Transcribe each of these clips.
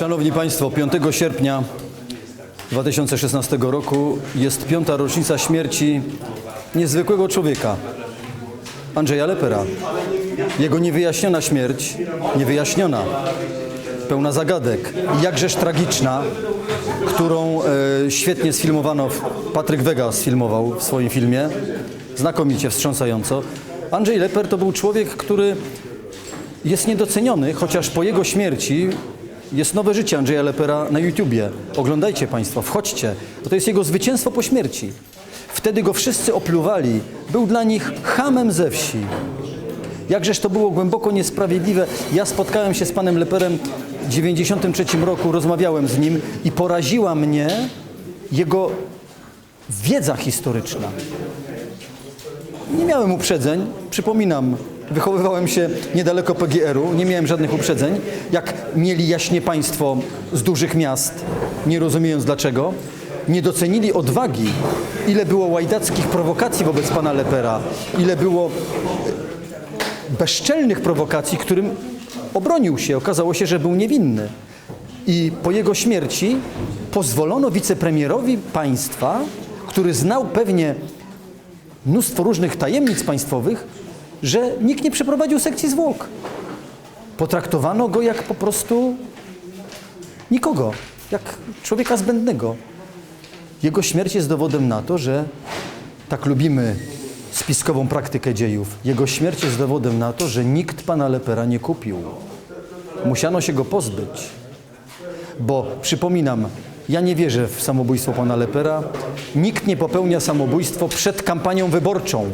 Szanowni Państwo, 5 sierpnia 2016 roku jest piąta rocznica śmierci niezwykłego człowieka, Andrzeja Lepera. Jego niewyjaśniona śmierć, niewyjaśniona, pełna zagadek jakżeż tragiczna, którą e, świetnie sfilmowano, Patryk Wega sfilmował w swoim filmie, znakomicie, wstrząsająco. Andrzej Leper to był człowiek, który jest niedoceniony, chociaż po jego śmierci jest nowe życie Andrzeja Lepera na YouTubie. Oglądajcie Państwo, wchodźcie, to jest jego zwycięstwo po śmierci. Wtedy go wszyscy opluwali, był dla nich hamem ze wsi. Jakżeż to było głęboko niesprawiedliwe. Ja spotkałem się z panem Leperem w 93 roku, rozmawiałem z nim i poraziła mnie jego wiedza historyczna. Nie miałem uprzedzeń, przypominam, wychowywałem się niedaleko PGR-u, nie miałem żadnych uprzedzeń, jak mieli jaśnie państwo z dużych miast, nie rozumiejąc dlaczego, nie docenili odwagi, ile było łajdackich prowokacji wobec pana Lepera, ile było bezczelnych prowokacji, którym obronił się. Okazało się, że był niewinny. I po jego śmierci pozwolono wicepremierowi państwa, który znał pewnie mnóstwo różnych tajemnic państwowych, że nikt nie przeprowadził sekcji zwłok. Potraktowano go jak po prostu nikogo, jak człowieka zbędnego. Jego śmierć jest dowodem na to, że tak lubimy spiskową praktykę dziejów. Jego śmierć jest dowodem na to, że nikt pana Lepera nie kupił. Musiano się go pozbyć. Bo przypominam, ja nie wierzę w samobójstwo pana Lepera. Nikt nie popełnia samobójstwo przed kampanią wyborczą.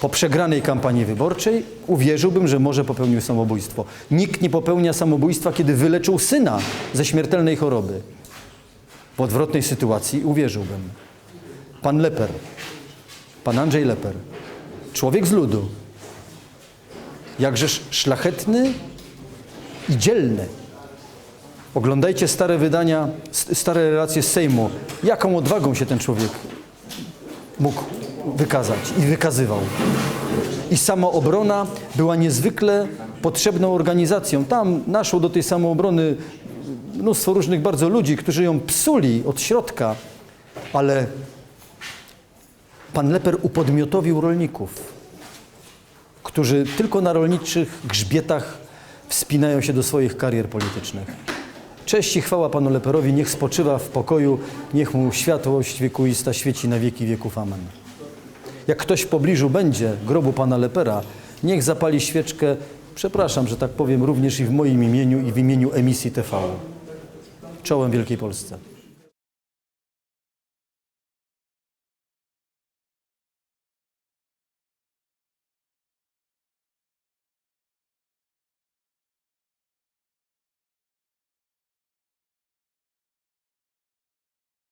Po przegranej kampanii wyborczej uwierzyłbym, że może popełnił samobójstwo. Nikt nie popełnia samobójstwa, kiedy wyleczył syna ze śmiertelnej choroby. W odwrotnej sytuacji uwierzyłbym. Pan Leper, pan Andrzej Leper, człowiek z ludu, jakżeż szlachetny i dzielny. Oglądajcie stare wydania, stare relacje z Sejmu. Jaką odwagą się ten człowiek mógł wykazać i wykazywał. I samoobrona była niezwykle potrzebną organizacją. Tam naszło do tej samoobrony mnóstwo różnych bardzo ludzi, którzy ją psuli od środka, ale pan Leper upodmiotowił rolników, którzy tylko na rolniczych grzbietach wspinają się do swoich karier politycznych. Cześć i chwała panu Leperowi, niech spoczywa w pokoju, niech mu światłość wiekuista świeci na wieki wieków. Amen. Jak ktoś w pobliżu będzie grobu pana Lepera, niech zapali świeczkę, przepraszam, że tak powiem, również i w moim imieniu i w imieniu emisji TV. Czołem Wielkiej Polsce.